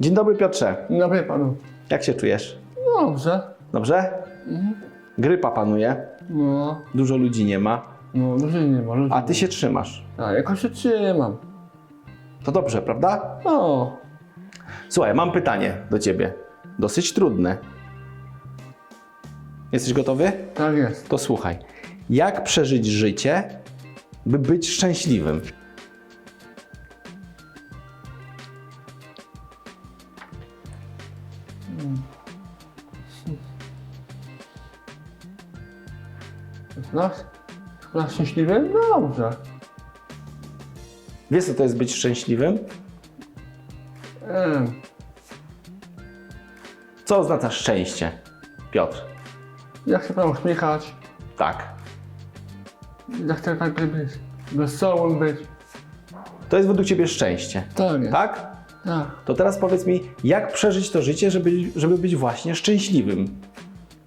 Dzień dobry Piotrze. Dzień dobry panu. Jak się czujesz? Dobrze. Dobrze? Grypa panuje, No, dużo ludzi nie ma, no, dużo nie ma. Ludzi a ty się trzymasz. Tak, jakoś się trzymam. To dobrze, prawda? No, Słuchaj, mam pytanie do ciebie. Dosyć trudne. Jesteś gotowy? tak jest. To słuchaj. Jak przeżyć życie, by być szczęśliwym? Nas? Nas szczęśliwy? Dobrze. Wiesz, co to jest być szczęśliwym? Em, Co oznacza szczęście? Piotr. ja chcę pan uśmiechać. Tak. Ja chcę pan być wesołym być. To jest według ciebie szczęście. Tak jest. Tak? Tak. To teraz powiedz mi, jak przeżyć to życie, żeby, żeby być właśnie szczęśliwym?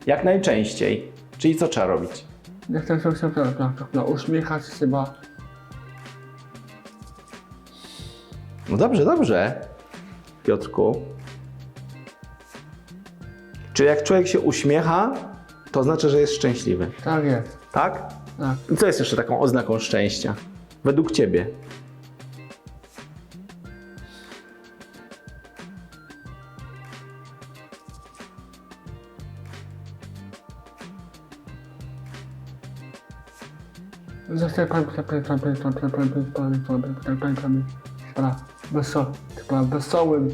Jak najczęściej. Czyli co trzeba robić? Ja chcę się pan, uśmiechać chyba. No dobrze, dobrze. Piotrku. Czyli jak człowiek się uśmiecha, to znaczy, że jest szczęśliwy. Tak jest. Tak? Tak. I co jest jeszcze taką oznaką szczęścia? Według ciebie. Wesoły, pan wesołym.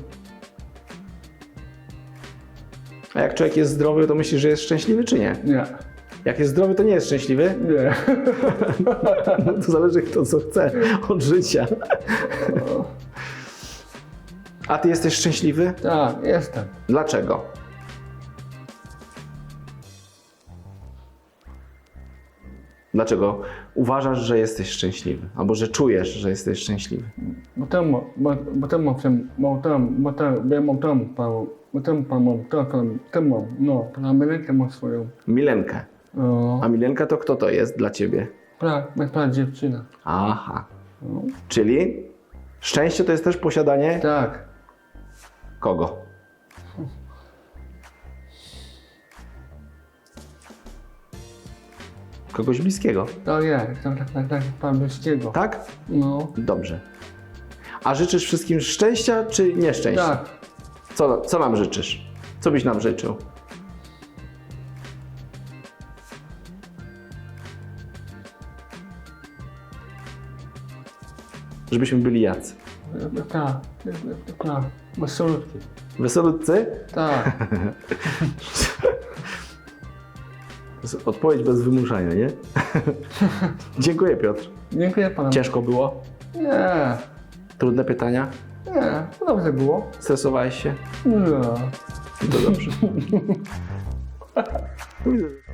A jak człowiek jest zdrowy, to myślisz, że jest szczęśliwy, czy nie? Nie. Jak jest zdrowy, to nie jest szczęśliwy? Nie. No to zależy kto co chce od życia. A ty jesteś szczęśliwy? Tak, jestem. Dlaczego? Dlaczego uważasz, że jesteś szczęśliwy? Albo że czujesz, że jesteś szczęśliwy? Bo tam, bo, bo tam mam, bo tam, bo tam, bo tam, bo tam mam, tam, tam, mam, no, na Amerykę mam swoją. Milenkę. No, A Milenka to kto to jest dla ciebie? tak, jest pana dziewczyna. Aha. No. Czyli szczęście to jest też posiadanie Tak, kogo? Kogoś bliskiego. tak jest, tak, tak, tak, tak, pan bliskiego. Tak? No, Dobrze. A życzysz wszystkim szczęścia czy nieszczęścia? tak. Co, co nam życzysz? Co byś nam życzył? Żebyśmy byli jacy. Tak, tak, wesolutki. Wesolutcy? Tak, To odpowiedź bez wymuszania, nie? Dziękuję Piotr. dziękuję panu. Ciężko było? Nie, Trudne pytania? nie, dobrze było. Stresowałeś się? Nie. To dobrze.